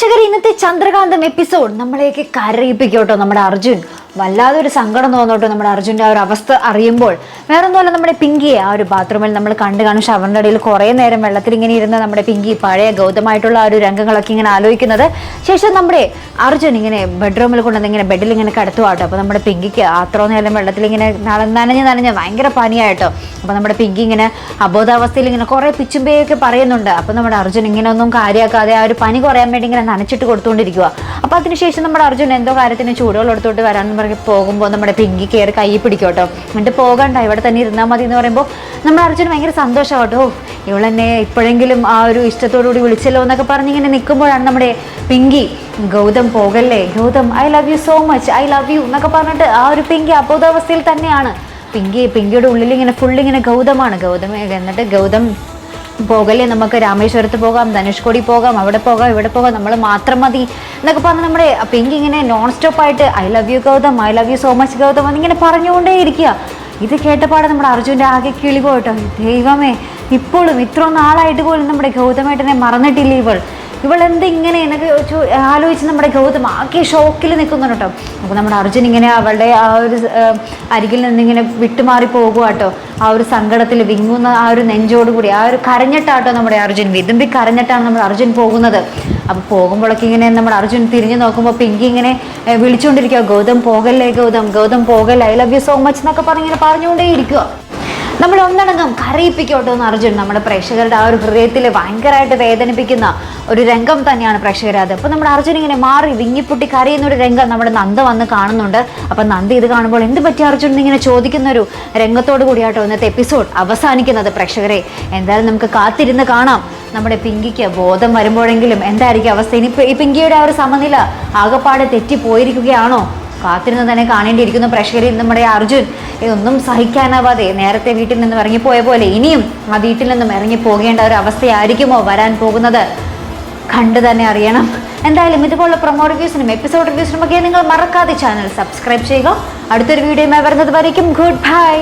പ്രേക്ഷകർ ഇന്നത്തെ ചന്ദ്രകാന്തം എപ്പിസോഡ് നമ്മളെയൊക്കെ കരയിപ്പിക്കോട്ടോ നമ്മുടെ അർജുൻ. വല്ലാതെ ഒരു സങ്കടം തോന്നോട്ടോ നമ്മുടെ അർജുന്റെ ആ ഒരു അവസ്ഥ അറിയുമ്പോൾ. വേറൊന്നുമല്ല നമ്മുടെ പിങ്കിയെ ആ ഒരു ബാത്റൂമിൽ നമ്മൾ കണ്ടു കാണും. ഷവറിന്റെ ഇടയിൽ കുറേ നേരം വെള്ളത്തിൽ ഇങ്ങനെ ഇരുന്ന നമ്മുടെ പിങ്കി പഴയ ഗൗതമായിട്ടുള്ള ആ ഒരു രംഗങ്ങളൊക്കെ ഇങ്ങനെ ആലോചിക്കുന്നത്. ശേഷം നമ്മുടെ അർജുൻ ഇങ്ങനെ ബെഡ്റൂമിൽ കൊണ്ടുവന്ന് ഇങ്ങനെ ബെഡിൽ ഇങ്ങനെ കടത്തുവാട്ടോ അപ്പോൾ നമ്മുടെ പിങ്കിക്ക് അത്ര നേരം വെള്ളത്തിൽ ഇങ്ങനെ നന- നനഞ്ഞ് നനഞ്ഞ് ഭയങ്കര പനിയായിട്ടോ. അപ്പോൾ നമ്മുടെ പിങ്കി ഇങ്ങനെ അബോധാവസ്ഥയിൽ ഇങ്ങനെ കുറേ പിച്ചുമ്പയൊക്കെ പറയുന്നുണ്ട്. അപ്പോൾ നമ്മുടെ അർജുൻ ഇങ്ങനെ ഒന്നും കാര്യമാക്കാതെ ആ ഒരു പനി കുറയാൻ വേണ്ടി ഇങ്ങനെ നനച്ചിട്ട് കൊടുത്തുകൊണ്ടിരിക്കുക അപ്പോൾ അതിനുശേഷം നമ്മുടെ അർജുൻ എന്തോ കാര്യത്തിന് ചൂടുകൾ എടുത്തോട്ട് വരാൻ പോകുമ്പോൾ നമ്മുടെ പിങ്കി കയറി കൈ പിടിക്കോട്ടോ. കേട്ടോ എന്നിട്ട് പോകണ്ട ഇവിടെ തന്നെ ഇരുന്നാൽ മതി എന്ന് പറയുമ്പോൾ നമ്മുടെ അർജുന് ഭയങ്കര സന്തോഷമാട്ടോ. ഇവളെന്നെ ഇപ്പോഴെങ്കിലും ആ ഒരു ഇഷ്ടത്തോടു കൂടി വിളിച്ചല്ലോ എന്നൊക്കെ പറഞ്ഞ് ഇങ്ങനെ നിൽക്കുമ്പോഴാണ് നമ്മുടെ പിങ്കി ഗൗതം പോകല്ലേ? Gautham I love you so much I love you എന്നൊക്കെ പറഞ്ഞിട്ട് ആ ഒരു പിങ്കി അബോധാവസ്ഥയിൽ തന്നെയാണ്. പിങ്കി പിങ്കിയുടെ ഉള്ളിൽ ഇങ്ങനെ ഫുള്ളിങ്ങനെ ഗൗതമാണ്. ഗൗതം എന്നിട്ട് ഗൗതം പോകല്ലേ? നമുക്ക് രാമേശ്വരത്ത് പോകാം ധനുഷ്കോടി പോകാം അവിടെ പോകാം ഇവിടെ പോകാം നമ്മൾ മാത്രം മതി എന്നൊക്കെ പറഞ്ഞ് നമ്മുടെ പിങ്ക് ഇങ്ങനെ നോൺ സ്റ്റോപ്പ് ആയിട്ട് I love you Gautham I love you so much Gautham എന്നിങ്ങനെ പറഞ്ഞുകൊണ്ടേ ഇരിക്കുക. ഇത് കേട്ടപാടെ നമ്മുടെ അർജുന്റെ ആകെ കിളി പോയിട്ടോ ദൈവമേ ഇപ്പോഴും ഇത്ര നാളായിട്ട് പോലും നമ്മുടെ ഗൗതമേട്ടനെ മറന്നിട്ടില്ല ഇവൾ? ഇവൾ എന്ത് ഇങ്ങനെ എന്നൊക്കെ ആലോചിച്ച് നമ്മുടെ ഗൗതം ആകെ ഷോക്കിൽ നിൽക്കുന്നുണ്ട് കേട്ടോ. അപ്പോൾ നമ്മുടെ അർജുൻ ഇങ്ങനെ അവളുടെ ആ ഒരു അരികിൽ നിന്നിങ്ങനെ വിട്ടുമാറി പോകുക കേട്ടോ. ആ ഒരു സങ്കടത്തിൽ വിങ്ങുന്ന ആ ഒരു നെഞ്ചോട് കൂടി ആ ഒരു കരഞ്ഞിട്ടാട്ടോ നമ്മുടെ അർജുൻ വിതുമ്പി കരഞ്ഞിട്ടാണ് നമ്മുടെ അർജുൻ പോകുന്നത്. അപ്പോൾ പോകുമ്പോഴൊക്കെ ഇങ്ങനെ നമ്മുടെ അർജുൻ തിരിഞ്ഞു നോക്കുമ്പോൾ പിങ്കി ഇങ്ങനെ വിളിച്ചുകൊണ്ടിരിക്കുക ഗൗതം പോകല്ലേ ഗൗതം? ഗൗതം പോകല്ലേ? I love you so much എന്നൊക്കെ പറഞ്ഞിങ്ങനെ പറഞ്ഞുകൊണ്ടേ ഇരിക്കുക നമ്മൾ ഒന്നടങ്കം കരയിപ്പിക്കോട്ടോ എന്ന് അർജുൻ നമ്മുടെ പ്രേക്ഷകരുടെ ആ ഒരു ഹൃദയത്തിൽ ഭയങ്കരമായിട്ട് വേദനിപ്പിക്കുന്ന ഒരു രംഗം തന്നെയാണ് പ്രേക്ഷകരത് അപ്പോൾ നമ്മുടെ അർജുൻ ഇങ്ങനെ മാറി വിങ്ങിപ്പൊട്ടി കരയുന്ന ഒരു രംഗം നമ്മുടെ നന്ദ വന്ന് കാണുന്നുണ്ട്. അപ്പം നന്ദി ഇത് കാണുമ്പോൾ എന്ത് പറ്റി അർജുൻ എന്നിങ്ങനെ ചോദിക്കുന്ന ഒരു രംഗത്തോട് കൂടിയാട്ടോ ഇന്നത്തെ എപ്പിസോഡ് അവസാനിക്കുന്നത് പ്രേക്ഷകരെ. എന്തായാലും നമുക്ക് കാത്തിരുന്ന് കാണാം. നമ്മുടെ പിങ്കിക്ക് ബോധം വരുമ്പോഴെങ്കിലും എന്തായിരിക്കും അവസ്ഥ? ഇനി ഈ പിങ്കിയുടെ ആ ഒരു സമനില ആകപ്പാടെ തെറ്റിപ്പോയിരിക്കുകയാണോ? കാത്തിരുന്ന് തന്നെ കാണേണ്ടിയിരിക്കുന്ന പ്രഷറിൽ നമ്മുടെ അർജുൻ. ഇതൊന്നും സഹിക്കാനാവാതെ നേരത്തെ വീട്ടിൽ നിന്നും ഇറങ്ങിപ്പോയ പോലെ ഇനിയും ആ വീട്ടിൽ നിന്നും ഇറങ്ങി പോകേണ്ട ഒരു അവസ്ഥയായിരിക്കുമോ വരാൻ പോകുന്നത്? കണ്ടു തന്നെ അറിയണം. എന്തായാലും ഇതുപോലുള്ള പ്രൊമോ റിവ്യൂസിനും എപ്പിസോഡ് റിവ്യൂസിനും ഒക്കെ നിങ്ങൾ മറക്കാതെ ചാനൽ സബ്സ്ക്രൈബ് ചെയ്യുക. അടുത്തൊരു വീഡിയോയുമായി വരുന്നത് വരയ്ക്കും. Good bye